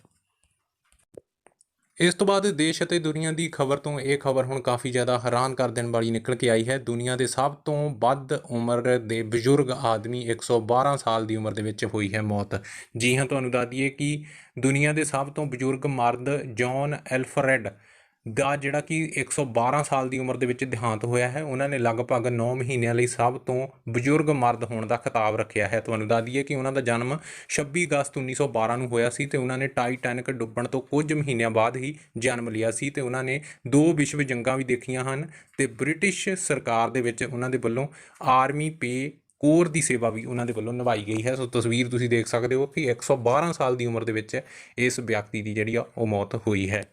Speaker 1: ਇਸ ਤੋਂ ਬਾਅਦ ਦੇਸ਼ ਅਤੇ ਦੁਨੀਆ ਦੀ ਖਬਰ ਤੋਂ ਇਹ ਖਬਰ ਹੁਣ ਕਾਫੀ ਜ਼ਿਆਦਾ ਹੈਰਾਨ ਕਰ ਦੇਣ ਵਾਲੀ ਨਿਕਲ ਕੇ ਆਈ ਹੈ। ਦੁਨੀਆ ਦੇ ਸਭ ਤੋਂ ਵੱਧ ਉਮਰ ਦੇ ਬਜ਼ੁਰਗ ਆਦਮੀ 112 ਸਾਲ ਦੀ ਉਮਰ ਦੇ ਵਿੱਚ ਹੋਈ ਹੈ ਮੌਤ। ਜੀ ਹਾਂ, ਤੁਹਾਨੂੰ ਦੱਸ ਦਈਏ ਕਿ ਦੁਨੀਆ ਦੇ ਸਭ ਤੋਂ ਬਜ਼ੁਰਗ ਮਰਦ ਜੌਨ ਐਲਫਰੈਡ ਦਾ ਜਿਹੜਾ ਕਿ 112 ਸਾਲ ਦੀ ਉਮਰ ਦੇ ਵਿੱਚ ਦੇਹਾਂਤ ਹੋਇਆ ਹੈ, ਉਹਨਾਂ ਨੇ ਲਗਭਗ 9 ਮਹੀਨਿਆਂ ਲਈ ਸਭ ਤੋਂ ਬਜ਼ੁਰਗ ਮਰਦ ਹੋਣ ਦਾ ਖਿਤਾਬ ਰੱਖਿਆ ਹੈ। ਤੁਹਾਨੂੰ ਦੱਸ ਦਈਏ ਕਿ ਉਹਨਾਂ ਦਾ ਜਨਮ 26 ਅਗਸਤ 1912 ਨੂੰ ਹੋਇਆ ਸੀ ਤੇ ਉਹਨਾਂ ਨੇ ਟਾਈਟੈਨਿਕ ਡੁੱਬਣ ਤੋਂ ਕੁਝ ਮਹੀਨਿਆਂ ਬਾਅਦ ਹੀ ਜਨਮ ਲਿਆ ਸੀ ਤੇ ਉਹਨਾਂ ਨੇ ਦੋ ਵਿਸ਼ਵ ਜੰਗਾਂ ਵੀ ਦੇਖੀਆਂ ਹਨ ਤੇ ਬ੍ਰਿਟਿਸ਼ ਸਰਕਾਰ ਦੇ ਵਿੱਚ ਉਹਨਾਂ ਦੇ ਵੱਲੋਂ ਆਰਮੀ ਪੇ ਕੋਰ ਦੀ ਸੇਵਾ ਵੀ ਉਹਨਾਂ ਦੇ ਵੱਲੋਂ ਨਿਭਾਈ ਗਈ ਹੈ। ਸੋ ਤਸਵੀਰ ਤੁਸੀਂ ਦੇਖ ਸਕਦੇ ਹੋ ਕਿ 112 ਸਾਲ ਦੀ ਉਮਰ ਦੇ ਵਿੱਚ ਇਸ ਵਿਅਕਤੀ ਦੀ ਜਿਹੜੀ ਆ ਉਹ ਮੌਤ ਹੋਈ ਹੈ।